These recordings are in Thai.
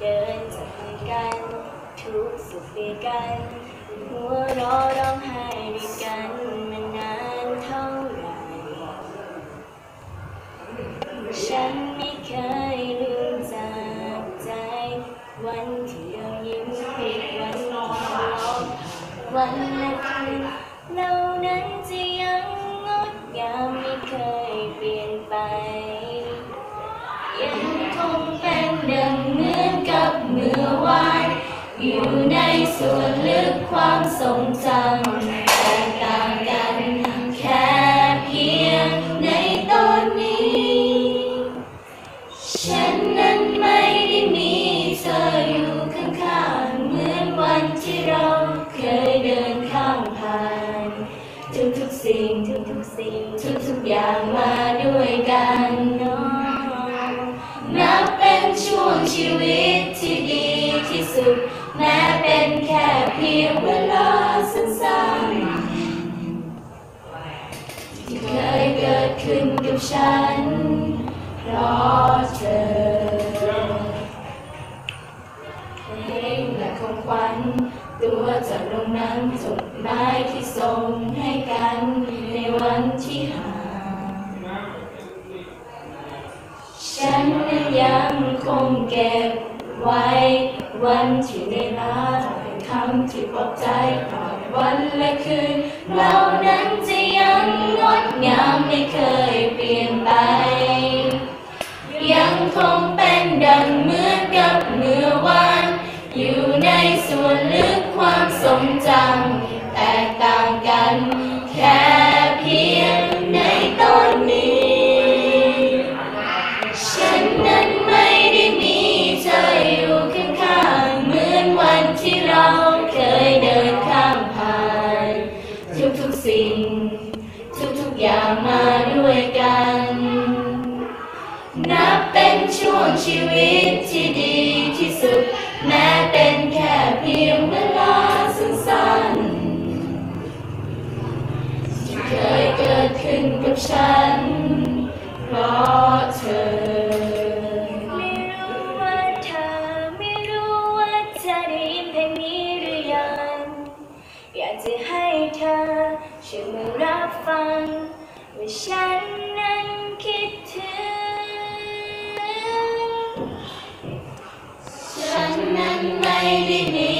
เดินจากด้วยกัน ทุกสุขด้วยกัน หัวเราะร้องไห้ด้วยกันมานานเท่าไหร่ฉันไม่เคยลืมจากใจ วันที่เรายิ้มผิดวันที่เราร้องวันและคืนเห อยู่ในส่วนลึกความทรงจำแตกต่างกันแค่เพียงในตอนนี้ ฉันนั้นไม่ได้มีเธออยู่ข้างๆเหมือนวันที่เราเคยเดินข้ามผ่านทุกๆสิ่งทุกๆสิ่งทุกๆอย่างมาด้วยกันเนาะนับเป็นช่วงชีวิต สุด แม้เป็นแค่เพียงเวลาสั้นๆที่เคยเกิดขึ้นกับฉัน เพราะเธอเพลงและของขวัญตัวจากโรงนั้นจดหมายที่ส่งให้กันในวันที่ห่างฉันยังคงเก็บ ไว้ วันที่ได้ลาเป็นคำที่ปลอบใจตลอดวันและคืน เรานั้นจะยังงดงามไม่เคยเปลี่ยนไป ยังคงเป็นดังเหมือนกับเมื่อวาน อยู่ในส่วนลึกความทรงจำ ฉัน เพราะเธอ ไม่รู้ว่าเธอ ไม่รู้ว่าเธอได้ยินเพลงนี้หรือยัง อยากจะให้เธอช่วยมารับฟัง ว่าฉันนั้นคิดถึง ฉันนั้นไม่ได้มี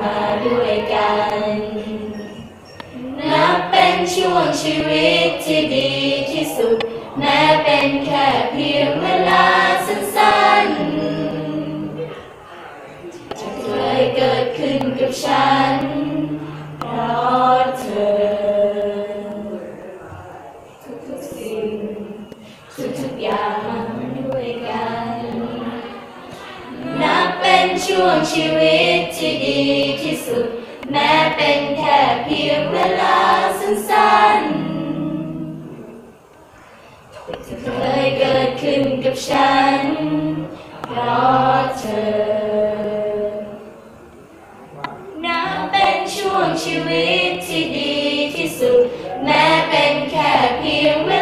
มาด้วยกัน นับเป็นช่วงชีวิตที่ดีที่สุด แม้เป็นแค่เพียงเวลาสั้นๆจะเคยเกิดขึ้นกับฉัน ช่วงชีวิตที่ดีที่สุด แม้เป็นแค่เพียงเวลาสั้นๆที่เคยเกิดขึ้นกับฉัน เพราะเธอนับเป็นช่วงชีวิตที่ดีที่สุด แม้เป็นแค่เพียงเว